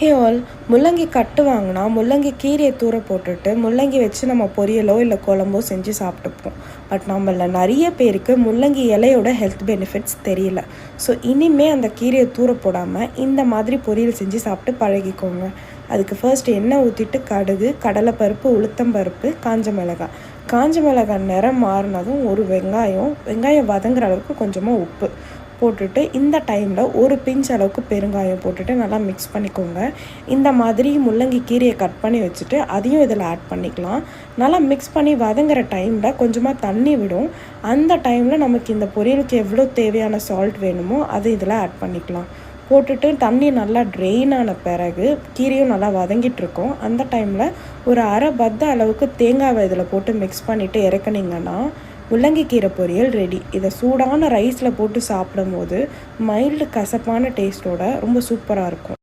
Hey all முள்ளங்கி கட்டு வாங்கினா முள்ளங்கி கீரையை தூர போட்டுட்டு முள்ளங்கி வச்சு நம்ம பொரியலோ இல்லை குழம்போ செஞ்சு சாப்பிட்டுப்போம். பட் நம்மள நிறைய பேருக்கு முள்ளங்கி இலையோட ஹெல்த் பெனிஃபிட்ஸ் தெரியல. ஸோ இனிமே அந்த கீரையை தூர போடாமல் இந்த மாதிரி பொரியல் செஞ்சு சாப்பிட்டு பழகிக்கோங்க. அதுக்கு ஃபர்ஸ்ட் எண்ணெய் ஊற்றிட்டு கடுகு கடலைப்பருப்பு உளுத்தம்பருப்பு காஞ்ச மிளகாய் காஞ்ச மிளகாய் நிறம் மாறினதும் ஒரு வெங்காயம். வெங்காயம் வதங்குற அளவுக்கு கொஞ்சமாக உப்பு. போட்டுட்டு இந்த டைமில் ஒரு பிஞ்ச் அளவுக்கு பெருங்காயம் போட்டுட்டு நல்லா மிக்ஸ் பண்ணிக்கோங்க. இந்த மாதிரி முள்ளங்கி கீரையை கட் பண்ணி வச்சுட்டு அதையும் இதில் ஆட் பண்ணிக்கலாம். நல்லா மிக்ஸ் பண்ணி வதங்குற டைமில் கொஞ்சமாக தண்ணி விடும். அந்த டைமில் நமக்கு இந்த பொரியலுக்கு எவ்வளோ தேவையான சால்ட் வேணுமோ அதை இதில் ஆட் பண்ணிக்கலாம். போட்டுட்டு தண்ணி நல்லா ட்ரெயின் ஆன பிறகு கீரையும் நல்லா வதங்கிட்டு இருக்கோம். அந்த டைமில் ஒரு அரை பத்த அளவுக்கு தேங்காவை இதில் போட்டு மிக்ஸ் பண்ணிவிட்டு இறக்குனீங்கன்னா முள்ளங்கி கீரை பொரியல் ரெடி இதை சூடான ரைஸில் போட்டு சாப்பிடும் போது மைல்டு கசப்பான டேஸ்ட்டோட ரொம்ப சூப்பராக இருக்கும்.